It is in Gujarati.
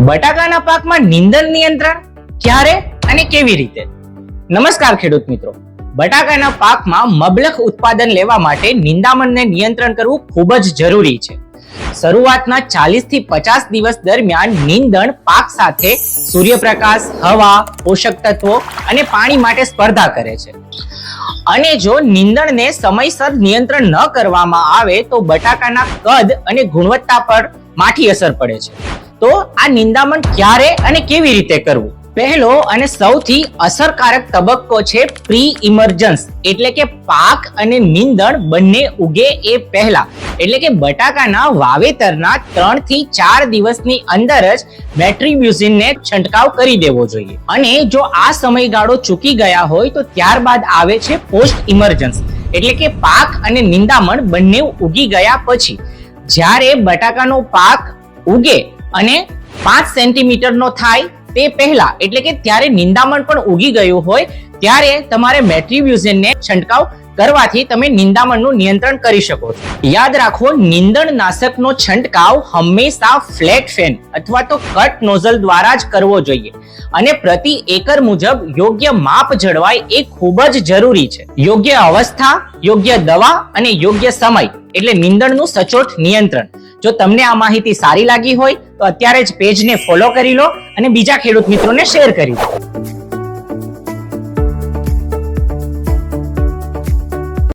બટાકાના પાકમાં નિંદણ નિયંત્રણ ક્યારે અને કેવી રીતે? નમસ્કાર ખેડૂત મિત્રો. બટાકાના પાકમાં મબલખ ઉત્પાદન લેવા માટે નિંદામણને નિયંત્રણ કરવું ખૂબ જ જરૂરી છે. શરૂઆતના 40 થી પચાસ દિવસ દરમિયાન નિંદણ પાક સાથે સૂર્યપ્રકાશ, હવા, પોષક તત્વો અને પાણી માટે સ્પર્ધા કરે છે. અને જો નિંદણને સમયસર નિયંત્રણ ન કરવામાં આવે તો બટાકાના કદ અને ગુણવત્તા પર માઠી અસર પડે છે. તો આ નિંદામણ ક્યારે અને કેવી રીતે કરવું? પહેલો અને સૌથી અસરકારક તબક્કો છે પ્રી ઇમર્જન્સ એટલે કે પાક અને નિંદણ બંને ઉગે એ પહેલા. એટલે કે બટાકાના વાવેતરના ત્રણથી ચાર દિવસની અંદર જ મેટ્રીબ્યુઝિનને છંટકાવ કરી દેવો જોઈએ. અને જો આ સમયગાળો ચૂકી ગયા હોય તો ત્યારબાદ આવે છે પોસ્ટ ઇમર્જન્સ એટલે કે પાક અને નિંદામણ બંને ઉગી ગયા પછી. જ્યારે બટાકાનો પાક ઉગે અને પાંચ સેન્ટીમીટરનો થાય તે પહેલા, એટલે કે ત્યારે નિંદામણ પણ ઉગી ગયું હોય, ત્યારે તમારે મેટ્રીબ્યુઝિનને છંટકાવ કરવાથી તમે નિંદામણનું નિયંત્રણ કરી શકો છો. યાદ રાખો નિંદણ નાશકનો છંટકાવ હંમેશા ફ્લેટ ફેન અથવા તો કટ નોઝલ દ્વારા જ કરવો જોઈએ. અને પ્રતિ એકર મુજબ યોગ્ય માપ જળવાય એ ખૂબ જ જરૂરી છે. યોગ્ય અવસ્થા, યોગ્ય દવા અને યોગ્ય સમય, એટલે નિંદણનું સચોટ નિયંત્રણ. જો તમને આ માહિતી સારી લાગી હોય તો અત્યારે જ પેજને ફોલો કરી લો અને બીજા ખેડૂત મિત્રોને શેર કરી દો